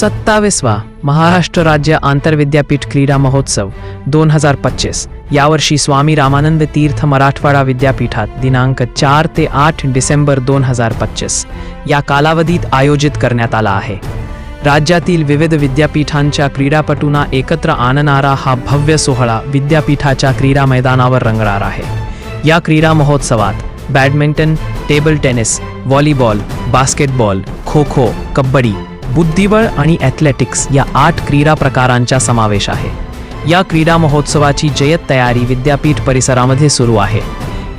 सत्तावीसवा महाराष्ट्र राज्य आंतरविद्यापीठ क्रीडा महोत्सव दोन हजार पच्चीस. यावर्षी स्वामी रामानंद तीर्थ मराठवाडा विद्यापीठात दिनांक चार ते आठ डिसेंबर दोन हजार पच्चीस. या कालावधीत आयोजित करण्यात आला आहे. राज्यातील विविध विद्यापीठांच्या क्रीडापटूंना एकत्र आणणारा हा भव्य सोहळा विद्यापीठाच्या क्रीडा मैदानावर रंगणार आहे. या क्रीडा महोत्सवात badminton table tennis volleyball basketball kho kho kabaddi बुद्धिबळ आणि ॲथलेटिक्स या आठ क्रीडा प्रकारांचा समावेश आहे. या क्रीडा महोत्सवाची जयत तयारी विद्यापीठ परिसरामध्ये सुरू आहे.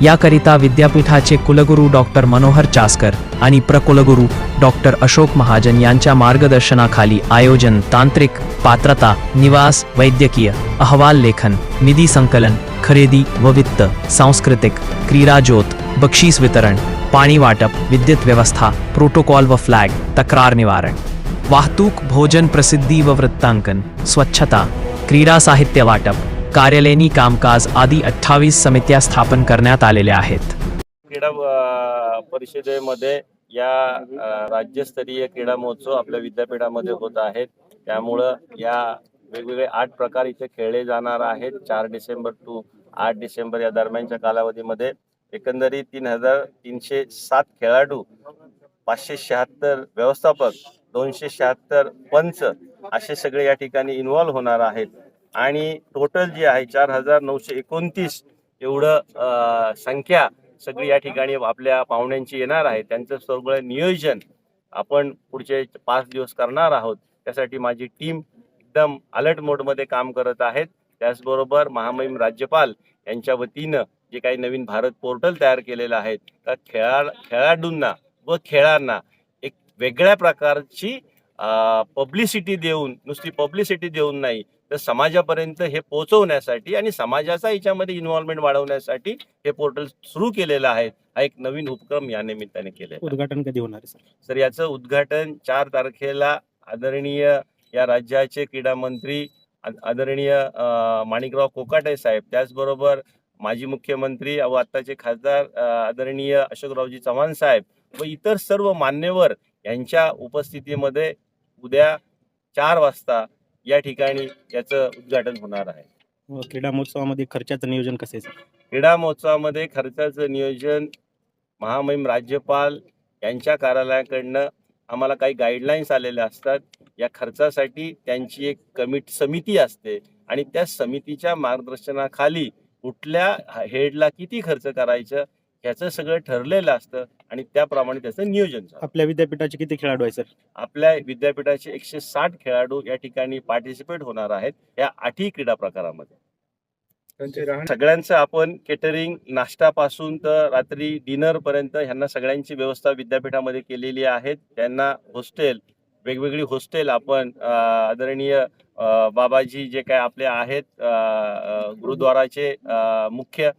याकरिता विद्यापीठाचे कुलगुरू डॉक्टर मनोहर चासकर आणि प्रकुलगुरू डॉक्टर अशोक महाजन यांच्या मार्गदर्शनाखाली आयोजन तांत्रिक पात्रता निवास वैद्यकीय अहवाल लेखन निधी संकलन खरेदी व वित्त सांस्कृतिक क्रीडा ज्योत बक्षीस वितरण पाणी वाटप विद्युत व्यवस्था प्रोटोकॉल व फ्लॅग तक्रार निवारण. वाहतूक भोजन प्रसिद्धी व वृत्तांकन स्वच्छता क्रीडा साहित्य वाटप कार्यालयीन कामकाज आदी अठ्ठावीस समित्या स्थापन करण्यात आलेल्या आहेत. क्रीडा परिषदेमध्ये या राज्यस्तरीय क्रीडा महोत्सव आपल्या विद्यापीठामध्ये होत आहेत. त्यामुळं या वेगवेगळे आठ प्रकार इथे खेळले जाणार आहेत. चार डिसेंबर टू आठ डिसेंबर या दरम्यानच्या कालावधीमध्ये. एकंदरीत तीन हजार तीनशे सात खेळाडू पाचशे शहात्तर व्यवस्थापक दोनशे शहात्तर पंच असे सगळे या ठिकाणी इन्व्हॉल्व्ह होणार आहेत. आणि टोटल जे आहे चार हजार नऊशे एकोणतीस एवढं संख्या सगळी या ठिकाणी आपल्या पाहुण्यांची येणार आहे. त्यांचं सगळं नियोजन आपण पुढचे पाच दिवस करणार आहोत. त्यासाठी माझी टीम एकदम अलर्ट मोडमध्ये काम करत आहेत. त्याचबरोबर महामहिम राज्यपाल यांच्या वतीनं जे काही नवीन भारत पोर्टल तयार केलेलं आहे त्या खेळा खेळाडूंना व खेळांना वेगळ्या प्रकारची पब्लिसिटी देऊन नुसती पब्लिसिटी देऊन नाही तर समाजापर्यंत हे पोहोचवण्यासाठी आणि समाजाचा याच्यामध्ये इन्व्हॉल्वमेंट वाढवण्यासाठी हे पोर्टल सुरू केलेलं आहे हा एक नवीन उपक्रम या निमित्ताने केलेला आहे. उद्घाटन कधी होणार सर याचं उद्घाटन चार तारखेला आदरणीय या राज्याचे क्रीडा मंत्री आदरणीय माणिकराव कोकाटे साहेब त्याचबरोबर माजी मुख्यमंत्री व आत्ताचे खासदार आदरणीय अशोकरावजी चव्हाण साहेब व इतर सर्व मान्यवर यांच्या उपस्थितीमध्ये उद्या चार वाजता या ठिकाणी याचं उद्घाटन होणार आहे. क्रीडा महोत्सवामध्ये खर्चाचं नियोजन कसं क्रीडा महोत्सवामध्ये खर्चाचं नियोजन महामहिम राज्यपाल यांच्या कार्यालयाकडनं आम्हाला काही गाईडलाईन्स आलेल्या असतात. या खर्चासाठी त्यांची एक कमिटी समिती असते आणि त्या समितीच्या मार्गदर्शनाखाली कुठल्या हेडला किती खर्च करायचं ह्याचं सगळं ठरलेलं असतं आणि त्याप्रमाणे त्याचं नियोजन चालतं. आपल्या विद्यापीठाचे किती खेळाडू आहे सर? आपल्या विद्यापीठाचे एकशे साठ खेळाडू या ठिकाणी पार्टिसिपेट होणार आहेत या आठही क्रीडा प्रकारामध्ये. सगळ्यांचं आपण केटरिंग नाश्त्यापासून तर रात्री डिनर पर्यंत ह्यांना सगळ्यांची व्यवस्था विद्यापीठामध्ये केलेली आहे त्यांना हॉस्टेल वेगवेगळी हॉस्टेल आपण आदरणीय बाबाजी जे काय आपले आहेत गुरुद्वाराचे मुख्य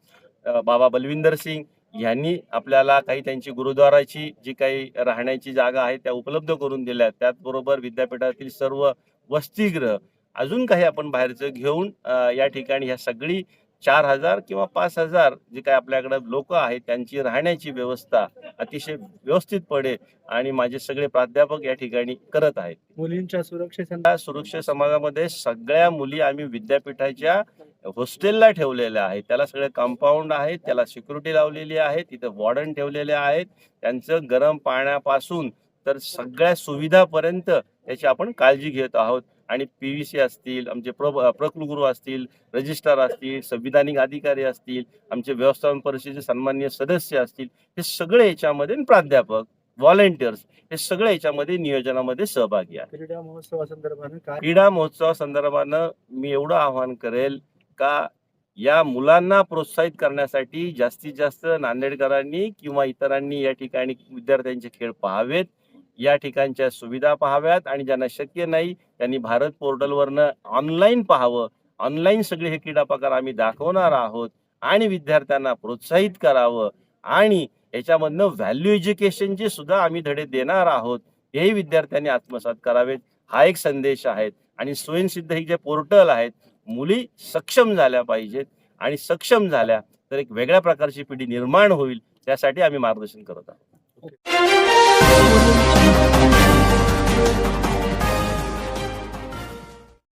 बाबा बलविंदर सिंग यांनी आपल्याला काही त्यांची गुरुद्वाराची जी काही राहण्याची जागा आहे त्या उपलब्ध करून दिल्या. त्याचबरोबर विद्यापीठातील सर्व वसतिगृह अजून काही आपण बाहेरचं घेऊन या ठिकाणी ह्या सगळी चार हजार किंवा पाच हजार जे काही आपल्याकडे लोक आहेत त्यांची राहण्याची व्यवस्था अतिशय व्यवस्थित पडेल आणि माझे सगळे प्राध्यापक या ठिकाणी करत आहेत. मुलींच्या सुरक्षेसाठी त्या सुरक्षा समाजामध्ये सगळ्या मुली आम्ही विद्यापीठाच्या हॉस्टेलला ठेवलेल्या आहेत. त्याला सगळे कंपाऊंड आहेत त्याला सिक्युरिटी लावलेली आहे तिथं वॉर्डन ठेवलेले आहेत. त्यांचं गरम पाण्यापासून तर सगळ्या सुविधापर्यंत त्याची आपण काळजी घेत आहोत. आणि पी व्ही सी असतील आमचे प्र प्रकुलगुरू असतील रजिस्ट्रार असतील संविधानिक अधिकारी असतील आमचे व्यवस्थापन परिषदेचे सन्माननीय सदस्य असतील हे सगळे याच्यामध्ये प्राध्यापक व्हॉलेंटियर्स हे सगळे याच्यामध्ये नियोजनामध्ये सहभागी आहेत. क्रीडा महोत्सवासंदर्भाने क्रीडा महोत्सवासंदर्भानं मी एवढं आवाहन करेल का या मुलांना प्रोत्साहित करण्यासाठी जास्तीत जास्त नांदेडकरांनी किंवा इतरांनी या ठिकाणी विद्यार्थ्यांचे खेळ पाहावेत. या ठिकाणच्या सुविधा पाहाव्यात आणि ज्यांना शक्य नाही त्यांनी भारत पोर्टलवरनं ऑनलाईन पाहावं. ऑनलाईन सगळे हे क्रीडा प्रकार आम्ही दाखवणार आहोत आणि विद्यार्थ्यांना प्रोत्साहित करावं. आणि याच्यामधनं व्हॅल्यू एज्युकेशनचे सुद्धा आम्ही धडे देणार आहोत. हेही विद्यार्थ्यांनी आत्मसात करावेत. हा एक संदेश आहे. आणि स्वयंसिद्ध हे जे पोर्टल आहेत मुली सक्षम झाल्या पाहिजेत. आणि सक्षम झाल्या तर एक वेगळ्या प्रकारची पिढी निर्माण होईल. त्यासाठी आम्ही मार्गदर्शन करत आहोत. Thank you.